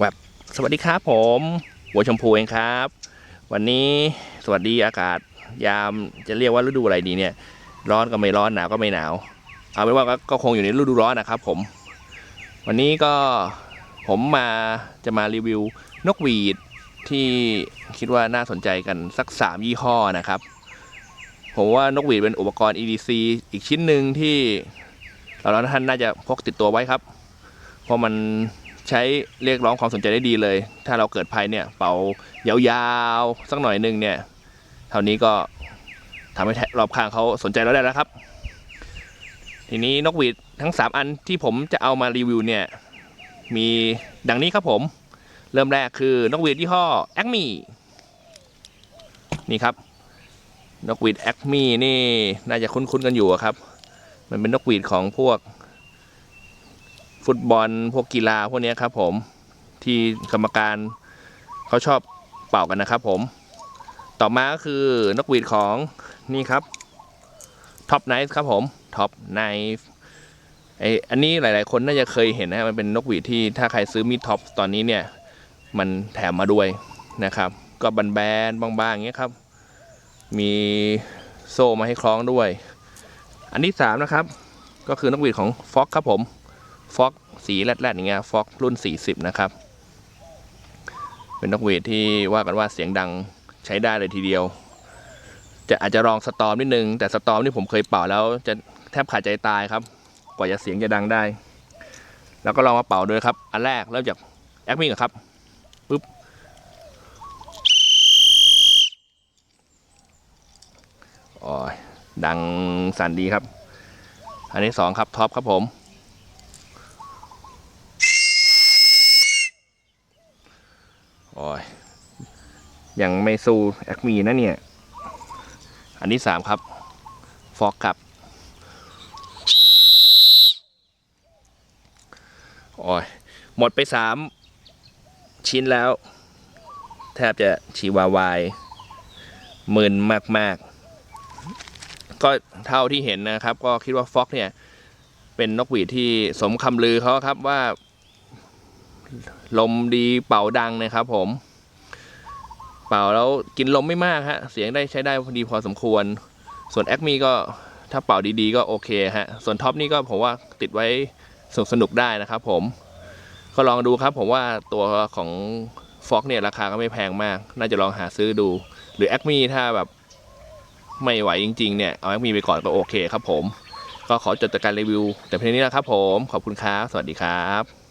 แบบสวัสดีครับผมหัวชมพูเองครับ วันนี้สวัสดีอากาศยามจะเรียกว่าฤดูอะไรดีเนี่ย ร้อนก็ไม่ร้อนหนาวก็ไม่หนาว เอาเป็นว่าก็คงอยู่ในฤดูร้อนนะครับผม วันนี้ก็ผมมาจะมารีวิวนกหวีดที่คิดว่าน่าสนใจกันสักสามยี่ห้อนะครับ ผมว่านกหวีดเป็นอุปกรณ์ EDC อีกชิ้นหนึ่งที่เราท่านน่าจะพกติดตัวไว้ครับ เพราะมัน ใช้เรียกร้องความสนใจได้ดีเลย ถ้าเราเกิดภัยเนี่ยเป่ายาวๆสักหน่อยหนึ่งเนี่ยเท่านี้ก็ทำให้รอบข้างเขาสนใจเราได้แล้วครับ ทีนี้นกหวีดทั้ง 3 อันที่ผมจะเอามารีวิวเนี่ยมีดังนี้ครับผม เริ่มแรกคือนกหวีดยี่ห้อ a c m e นี่ครับนกหวีด a c m e นี่น่าจะคุ้นๆกันอยู่ครับ มันเป็นนกหวีดของพวก ฟุตบอลพวกกีฬาพวกนี้ครับผมที่กรรมการเขาชอบเป่ากันนะครับผมต่อมาก็คือนกหวีดของนี่ครับท็อปไนท์ครับผมท็อปไนท์ไออันนี้หลาย ๆ คนน่าจะเคยเห็นนะมันเป็นนกหวีดที่ถ้าใครซื้อมีท็อปตอนนี้เนี่ยมันแถมมาด้วยนะครับ ก็บันแบนบางๆอย่างเงี้ยครับ มีโซ่มาให้คล้องด้วย อันที่สามนะครับ ก็คือนกหวีดของฟ็อกครับผม ฟ็อกสีแรดๆอย่างเงี้ยฟ็อกรุ่น 40 นะครับ เป็นนกหวีดที่ว่ากันว่าเสียงดังใช้ได้เลยทีเดียว จะอาจจะลองสตอมนิดนึง แต่สตอมนี่ผมเคยเป่าแล้วจะแทบขาดใจตายครับ กว่าจะเสียงจะดังได้ แล้วก็ลองมาเป่าด้วยครับ อันแรกเริ่มจากแอคมิงก่อนครับปึ๊บอ้ยดังสั่นดีครับ อันที่สองครับท็อปครับผม อ้ยยังไม่สู้แอคมีนะเนี่ย อันที่สามครับ ฟอกครับโอ้ยหมดไปสามชิ้นแล้ว แทบจะชีวาวายมึนมาก ๆ ก็เท่าที่เห็นนะครับ ก็คิดว่าฟอกเนี่ย เป็นนกหวีดที่สมคำลือเขาครับว่า ลมดีเป่าดังนะครับ ผม เป่าแล้วกินลมไม่มากฮะ เสียงได้ใช้ได้พอดีพอสมควร ส่วนแอคมีก็ถ้าเป่าดีๆก็โอเคฮะ ส่วนท็อปนี่ก็ผมว่าติดไว้สนุกสนุกได้นะครับ ผม ก็ลองดูครับ ผมว่าตัวของฟ็อกเนี่ยราคาก็ไม่แพงมาก น่าจะลองหาซื้อดู หรือแอคมีถ้าแบบไม่ไหวจริงๆเนี่ย เอาแอคมีไปก่อนก็โอเคครับผม ก็ขอจบจากการรีวิว แต่เพียงนี้นะครับผม ขอบคุณครับ สวัสดีครับ